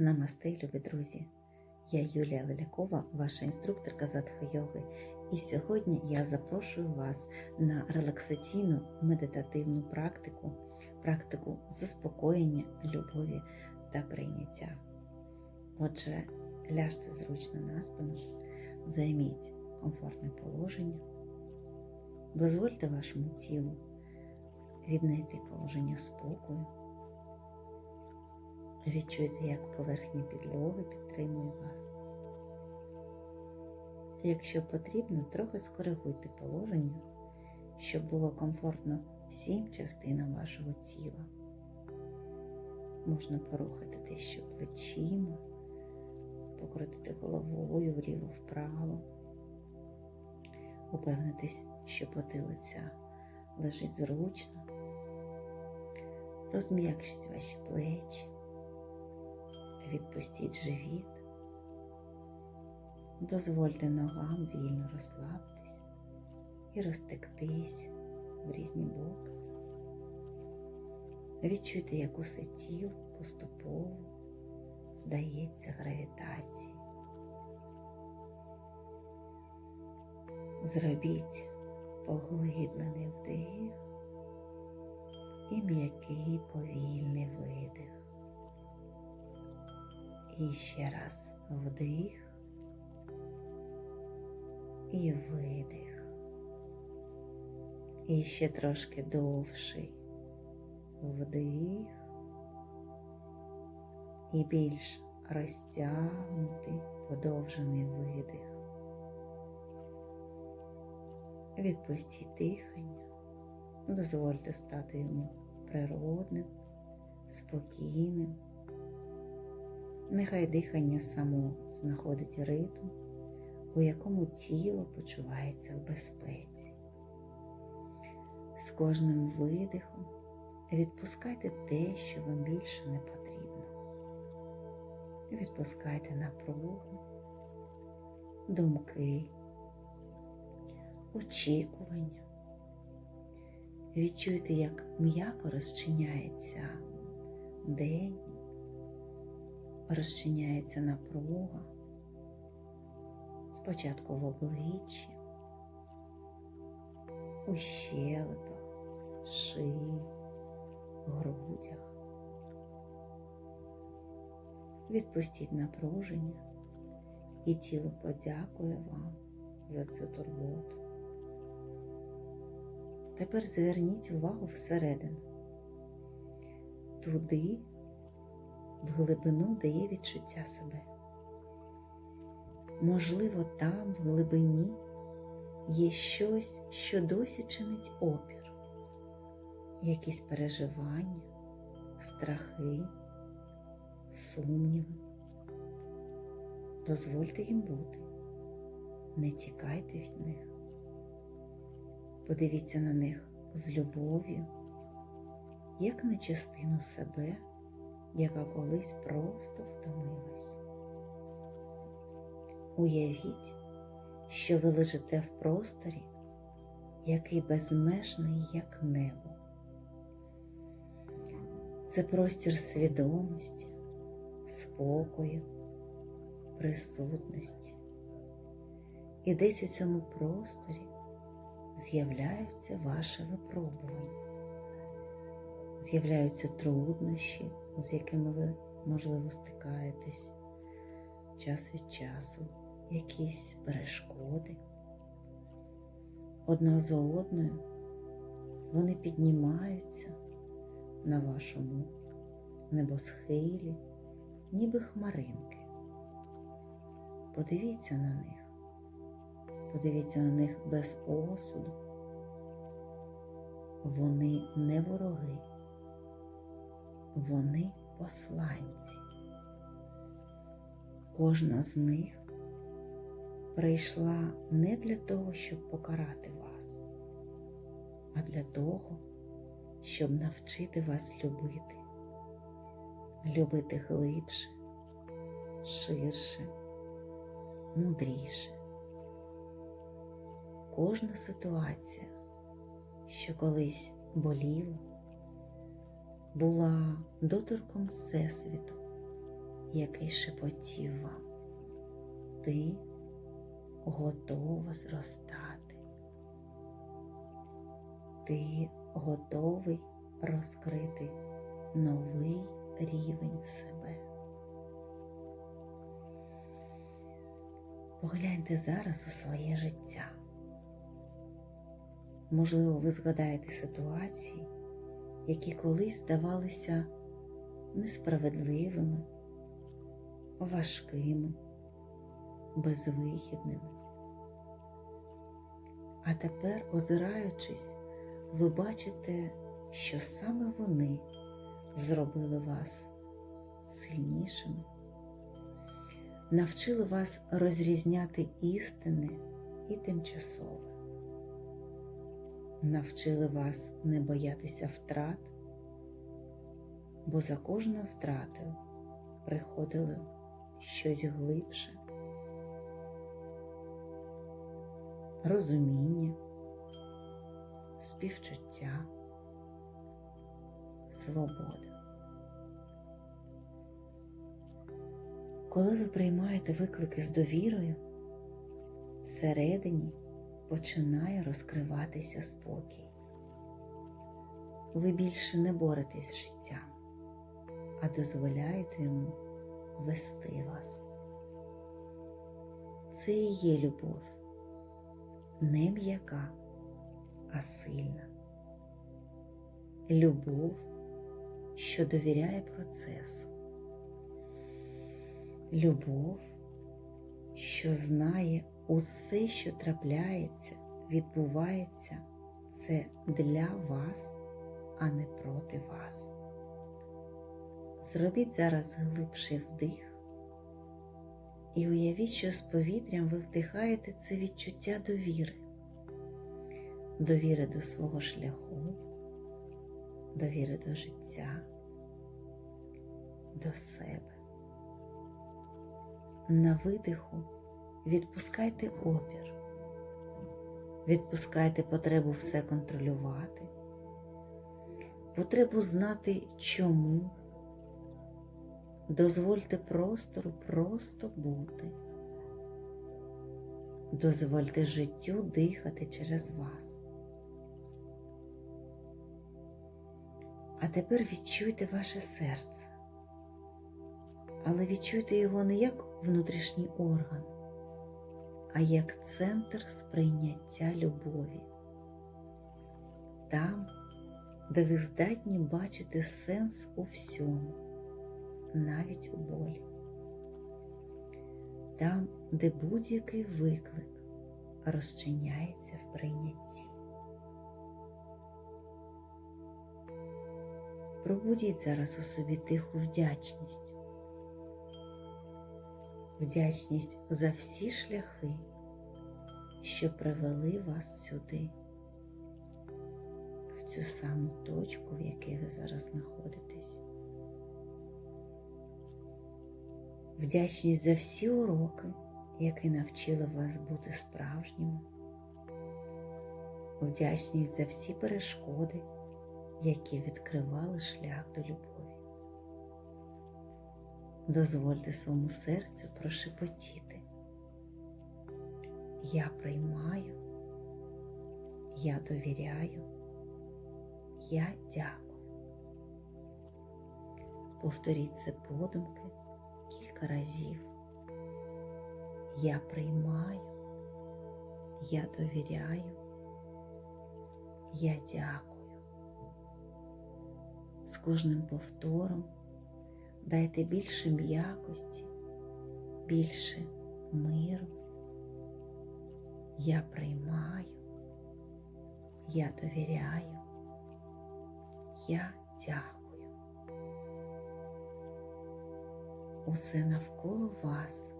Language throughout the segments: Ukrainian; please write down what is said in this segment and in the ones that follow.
Намасте, любі друзі! Я Юлія Лелякова, ваша інструкторка з йоги, і сьогодні я запрошую вас на релаксаційну медитативну практику, практику заспокоєння, любові та прийняття. Отже, ляжте зручно на спину, займіть комфортне положення, дозвольте вашому тілу віднайти положення спокою. Відчуйте, як поверхня підлоги підтримує вас. Якщо потрібно, трохи скоригуйте положення, щоб було комфортно всім частинам вашого тіла. Можна порухати дещо плечима, покрутити головою вліво-вправо, упевнитись, що потилиця лежить зручно, розм'якшіть ваші плечі. Відпустіть живіт, дозвольте ногам вільно розслабитись і розтектись в різні боки. Відчуйте, як усе тіло поступово здається гравітації. Зробіть поглиблений вдих і м'який повільний видих. І ще раз вдих і видих. І ще трошки довший вдих і більш розтягнутий подовжений видих. Відпустіть дихання, дозвольте стати йому природним, спокійним. Нехай дихання само знаходить ритм, у якому тіло почувається в безпеці. З кожним видихом відпускайте те, що вам більше не потрібно. Відпускайте напругу, думки, очікування. Відчуйте, як м'яко розчиняється день розчиняється напруга, спочатку в обличчі, у щелепах, шиї, грудях. Відпустіть напруження, і тіло подякує вам за цю турботу. Тепер зверніть увагу всередину, туди, в глибину дає відчуття себе. Можливо, там, в глибині, є щось, що досі чинить опір, якісь переживання, страхи, сумніви. Дозвольте їм бути, не тікайте від них. Подивіться на них з любов'ю, як на частину себе яка колись просто втомилась. Уявіть, що ви лежите в просторі, який безмежний, як небо. Це простір свідомості, спокою, присутності. І десь у цьому просторі з'являються ваші випробування, з'являються труднощі, з якими ви, можливо, стикаєтесь час від часу, якісь перешкоди. Одна за одною вони піднімаються на вашому небосхилі, ніби хмаринки. Подивіться на них, подивіться на них без осуду. Вони не вороги вони посланці. Кожна з них прийшла не для того, щоб покарати вас, а для того, щоб навчити вас любити, любити глибше, ширше, мудріше. Кожна ситуація, що колись боліла, була доторком Всесвіту, який шепотів вам. Ти готова зростати. Ти готовий розкрити новий рівень себе. Погляньте зараз у своє життя. Можливо, ви згадаєте ситуації, які колись здавалися несправедливими, важкими, безвихідними. А тепер, озираючись, ви бачите, що саме вони зробили вас сильнішими, навчили вас розрізняти істинне і тимчасове, навчили вас не боятися втрат, бо за кожною втратою приходило щось глибше, розуміння, співчуття, свобода. Коли ви приймаєте виклики з довірою, всередині починає розкриватися спокій. Ви більше не боретесь з життям, а дозволяєте йому вести вас. Це і є любов, не м'яка, а сильна. Любов, що довіряє процесу. Любов, що знає усе, що трапляється, відбувається, це для вас, а не проти вас. Зробіть зараз глибший вдих і уявіть, що з повітрям ви вдихаєте це відчуття довіри, довіри до свого шляху, довіри до життя, до себе. На видиху відпускайте опір, відпускайте потребу все контролювати, потребу знати чому. Дозвольте простору просто бути. Дозвольте життю дихати через вас. А тепер відчуйте ваше серце, але відчуйте його не як внутрішній орган, а як центр сприйняття любові. Там, де ви здатні бачити сенс у всьому навіть у болі. Там, де будь-який виклик розчиняється в прийнятті. Пробудіть зараз у собі тиху вдячність. Вдячність за всі шляхи, що привели вас сюди, в цю саму точку, в якій ви зараз знаходитесь. Вдячність за всі уроки, які навчили вас бути справжніми. Вдячність за всі перешкоди, які відкривали шлях до любові. Дозвольте своєму серцю прошепотіти. Я приймаю, я довіряю, я дякую. Повторіть це подумки кілька разів. Я приймаю, я довіряю, я дякую. З кожним повтором дайте більше м'якості, більше миру. Я приймаю, я довіряю, я дякую. Усе навколо вас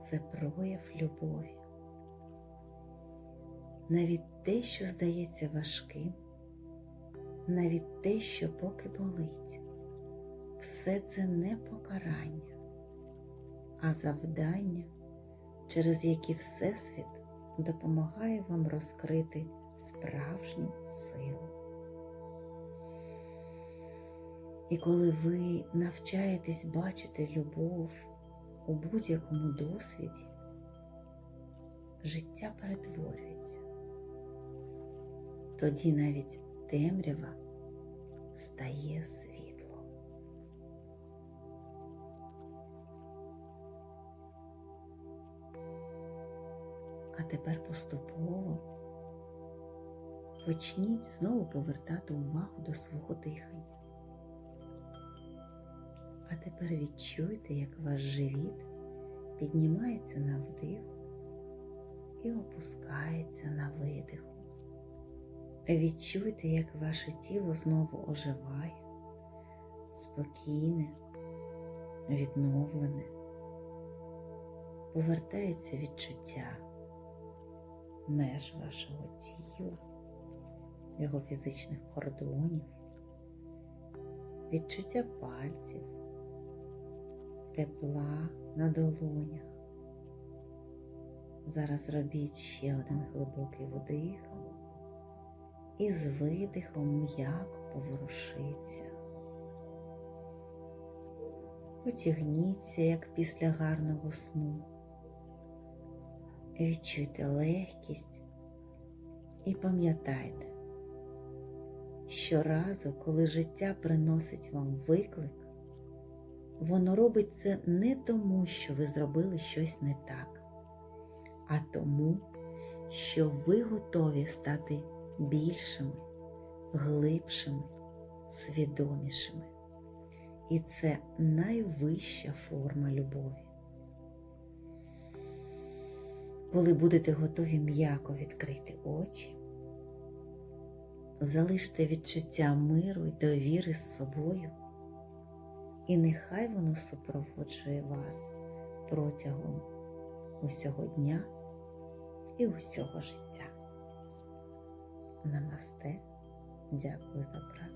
це прояв любові. Навіть те, що здається важким, навіть те, що поки болить, все це не покарання, а завдання, через які Всесвіт допомагає вам розкрити справжню силу. І коли ви навчаєтесь бачити любов у будь-якому досвіді, життя перетворюється. Тоді навіть темрява стає світлом. Тепер поступово почніть знову повертати увагу до свого дихання. А тепер відчуйте, як ваш живіт піднімається на вдих і опускається на видиху. Відчуйте, як ваше тіло знову оживає, спокійне, відновлене, повертаються відчуття меж вашого тіла, його фізичних кордонів, відчуття пальців, тепла на долонях. Зараз робіть ще один глибокий вдих і з видихом м'яко поворушиться. Потягніться, як після гарного сну. Відчуйте легкість і пам'ятайте, щоразу, коли життя приносить вам виклик, воно робить це не тому, що ви зробили щось не так, а тому, що ви готові стати більшими, глибшими, свідомішими. І це найвища форма любові. Коли будете готові м'яко відкрити очі, залиште відчуття миру й довіри з собою, і нехай воно супроводжує вас протягом усього дня і усього життя. Намасте. Дякую за практику.